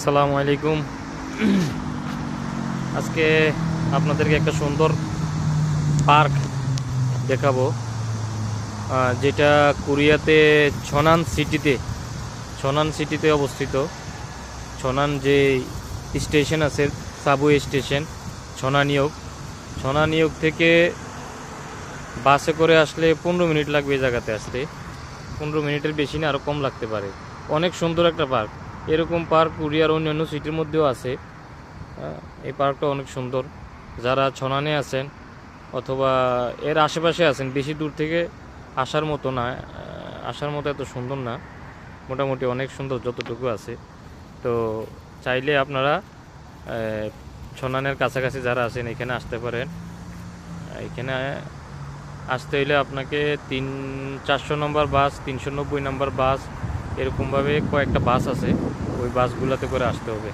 আসসালামু আলাইকুম। আজকে আপনাদেরকে একটা সুন্দর পার্ক দেখাবো যেটা কোরিয়াতে ছনান সিটিতে ছনান সিটিতে অবস্থিত। ছনান যে স্টেশন আছে, সাবওয়ে স্টেশন, ছনানিয়োগ। ছনানিয়োগ থেকে বাসে করে আসলে পনেরো মিনিট লাগবে এই জায়গাতে আসতে। পনেরো মিনিটের বেশি না আরও কম লাগতে পারে। অনেক সুন্দর একটা পার্ক। এরকম পার্ক কোরিয়ার অন্যান্য সিটির মধ্যেও আছে। এই পার্কটা অনেক সুন্দর। যারা ছনানে আছেন অথবা এর আশেপাশে আছেন, বেশি দূর থেকে আসার মতো না আসার মতো এত সুন্দর না। মোটামুটি অনেক সুন্দর যতটুকু আছে। তো চাইলে আপনারা ছনানের কাছাকাছি যারা আছেন, এখানে আসতে পারেন। এখানে আসতে হইলে আপনাকে তিন, চারশো নম্বর বাস, তিনশো নব্বই নম্বর বাস এরকমভাবে কয়েকটা বাস আছে ওই বাসগুলোতে করে আসতে হবে।